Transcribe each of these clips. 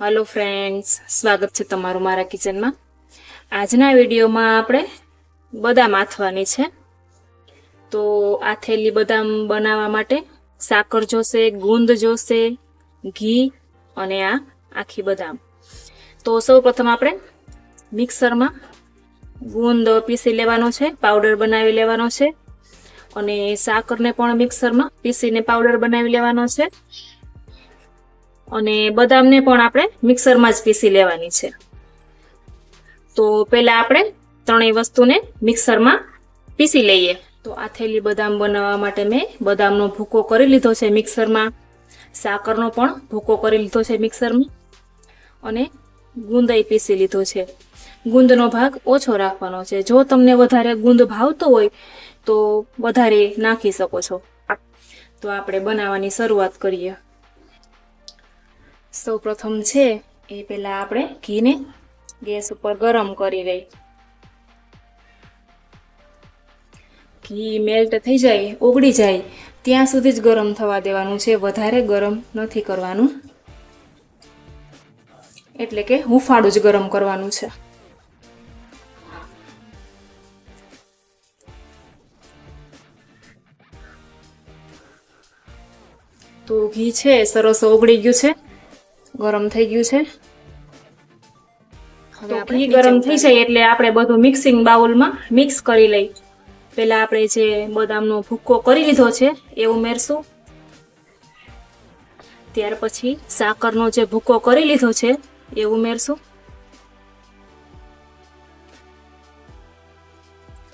Hello friends સ્વાગત છે તમારું મારા કિચનમાં આજના વિડીયોમાં આપણે બદામ આથવાની છે. તો આથેલી બદામ બનાવવા માટે સાકર જોશે, ગુંદ જોશે, ઘી અને આ આખી બદામ. તો સૌ પ્રથમ આપણે મિક્સરમાં ગુંદ પીસી લેવાનો છે, પાવડર બનાવી લેવાનો છે અને સાકરને પણ મિક્સરમાં પીસીને પાવડર બનાવી લેવાનો છે. અને બદામને પણ આપણે મિક્સરમાં જ પીસી લેવાની છે. તો પહેલા આપણે ત્રણેય વસ્તુને મિક્સરમાં પીસી લઈએ. તો આ થેલી બદામ બનાવવા માટે મેં બદામનો ભૂકો કરી લીધો છે મિક્સરમાં. સાકરનો પણ ભૂકો કરી લીધો છે મિક્સરમાં. અને ગુંદય પીસી લીધો છે. ગુંદનો ભાગ ઓછો રાખવાનો છે. જો તમને વધારે ગુંદ ભાવતો હોય, તો વધારે નાખી શકો છો. તો આપણે બનાવવાની શરૂઆત કરીએ. સૌ પ્રથમ છે એ પહેલાં આપણે ઘીને ગેસ ઉપર ગરમ કરી લઈ ઘી મેલ્ટ થઈ જાય, ઓગળી જાય, ત્યાં સુધી જ ગરમ થવા દેવાનું છે. વધારે ગરમ નથી કરવાનું. એટલે કે હુંફાળું જ ગરમ કરવાનું છે. તો ઘી છે, સરસ ઓગળી ગયું છે. ગરમ થઈ ગયું છે. હવે ઘી ગરમ થઈ જાય એટલે આપણે બધું મિક્સિંગ બાઉલમાં મિક્સ કરી લઈ. પહેલાં આપણે જે બદામનો ભૂક્કો કરી લીધો છે એ ઉમેરશું. ત્યાર પછી સાકરનો જે ભૂક્કો કરી લીધો છે એ ઉમેરશું.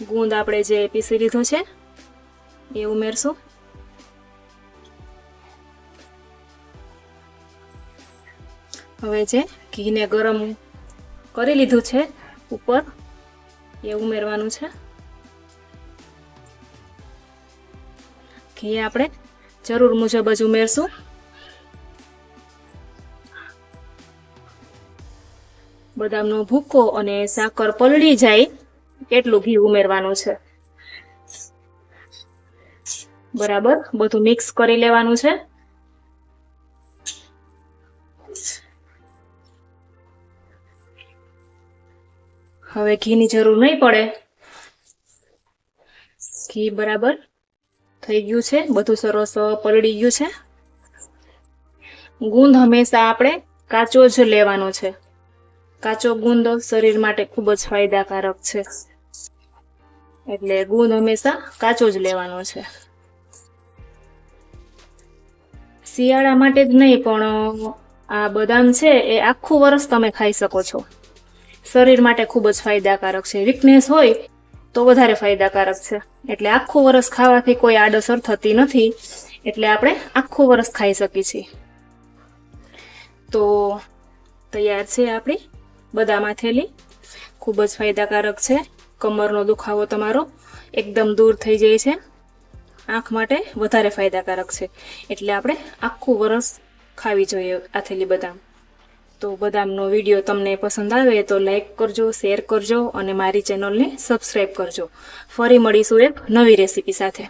ગુંદ આપણે જે પીસી લીધો છે એ ઉમેરશું. હવે જે ઘીને ગરમ કરી લીધું છે ઉપર, એ ઉમેરવાનું છે. ઘી આપણે જરૂર મુજબ જ ઉમેરશું. બદામનો ભૂકો અને સાકર પલળી જાય એટલું ઘી ઉમેરવાનું છે. બરાબર, બધું મિક્સ કરી લેવાનું છે. હવે ઘીની જરૂર નહીં પડે. ઘી બરાબર થઈ ગયું છે. બધું સરસ પલળી ગયું છે. ગુંદ હંમેશા આપણે કાચો જ લેવાનો છે. કાચો ગુંદ શરીર માટે ખૂબ જ ફાયદાકારક છે. એટલે ગુંદ હંમેશા કાચો જ લેવાનો છે. શિયાળા માટે જ નહીં, પણ આ બદામ છે એ આખું વર્ષ તમે ખાઈ શકો છો. શરીર માટે ખૂબ જ ફાયદાકારક છે. વીકનેસ હોય તો વધારે ફાયદાકારક છે. એટલે આખું વરસ ખાવાથી કોઈ આડઅસર થતી નથી. એટલે આપણે આખું વરસ ખાઈ શકીએ છીએ. તો તૈયાર છે આપણી બદામા થેલી ખૂબ જ ફાયદાકારક છે. કમરનો દુખાવો તમારો એકદમ દૂર થઈ જાય છે. આંખ માટે વધારે ફાયદાકારક છે. એટલે આપણે આખું વરસ ખાવી જોઈએ આ થેલી બદામ. તો બદામનો વીડિયો તમને પસંદ આવે તો લાઈક કરજો શેર કરજો અને મારી ચેનલને સબસ્ક્રાઈબ કરજો. ફરી મળીશું એક નવી રેસીપી સાથે.